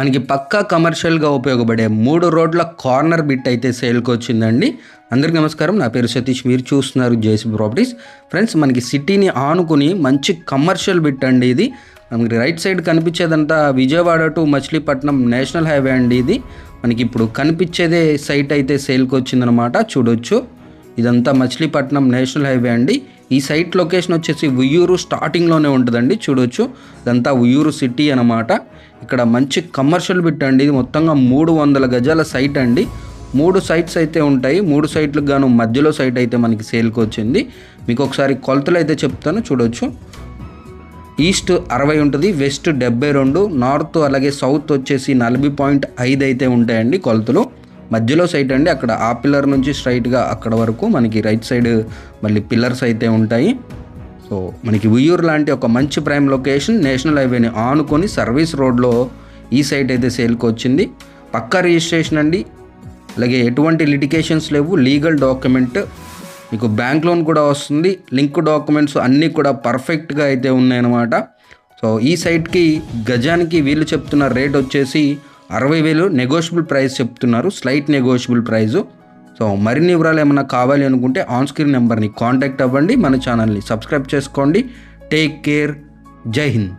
మనకి పక్కా కమర్షియల్గా ఉపయోగపడే మూడు రోడ్ల కార్నర్ బిట్ అయితే సేల్కి వచ్చిందండి. అందరికీ నమస్కారం. నా పేరు సతీష్. మీరు చూస్తున్నారు జేసీ ప్రాపర్టీస్. ఫ్రెండ్స్ మనకి సిటీని ఆనుకుని మంచి కమర్షియల్ బిట్ అండి ఇది. మనకి right side కనిపించేదంతా Vijayawada to Machilipatnam national highway అండి ఇది. మనకి ఇప్పుడు కనిపించేదే సైట్ అయితే సేల్కి వచ్చిందనమాట. చూడొచ్చు. ఇదంతా మచిలీపట్నం నేషనల్ హైవే అండి. ఈ సైట్ లొకేషన్ వచ్చేసి ఉయ్యూరు స్టార్టింగ్లోనే ఉంటుందండి చూడొచ్చు. ఇదంతా ఉయ్యూరు సిటీ అన్నమాట. ఇక్కడ మంచి కమర్షియల్ బిట్ అండి ఇది మొత్తంగా మూడు వందల గజాల సైట్ అండి. మూడు సైట్స్ అయితే ఉంటాయి మూడు సైట్లకు గాను మధ్యలో సైట్ అయితే మనకి సేల్కి వచ్చింది. మీకు ఒకసారి కొలతలు అయితే చెప్తాను చూడొచ్చు. ఈస్ట్ అరవై ఉంటుంది వెస్ట్ డెబ్బై రెండు నార్త్ అలాగే సౌత్ వచ్చేసి నలభై పాయింట్ ఐదు అయితే ఉంటాయండి కొలతలు. మధ్యలో సైట్ అండి. అక్కడ ఆ పిల్లర్ నుంచి స్ట్రైట్గా అక్కడ వరకు మనకి రైట్ సైడ్ మళ్ళీ పిల్లర్స్ అయితే ఉంటాయి. సో మనకి ఉయ్యూరు లాంటి ఒక మంచి ప్రైమ్ లొకేషన్ నేషనల్ హైవేని ఆనుకొని సర్వీస్ రోడ్లో ఈ సైట్ అయితే సేల్కి వచ్చింది. పక్కా రిజిస్ట్రేషన్ అండి. అలాగే ఎటువంటి లిటికేషన్స్ లేవు. లీగల్ డాక్యుమెంట్ మీకు బ్యాంక్ లోన్ కూడా వస్తుంది. లింక్ డాక్యుమెంట్స్ అన్నీ కూడా పర్ఫెక్ట్గా అయితే ఉన్నాయన్నమాట. సో ఈ సైట్కి గజానికి వీళ్ళు చెప్తున్న రేట్ వచ్చేసి అరవై వేలు నెగోషియబుల్ ప్రైస్ చెప్తున్నారు. స్లైట్ నెగోషియబుల్ ప్రైజు సో మరిన్ని వివరాలు ఏమైనా కావాలి అనుకుంటే ఆన్ స్క్రీన్ నెంబర్ని కాంటాక్ట్ అవ్వండి. మన ఛానల్ని సబ్స్క్రైబ్ చేసుకోండి. టేక్ కేర్ జై హింద్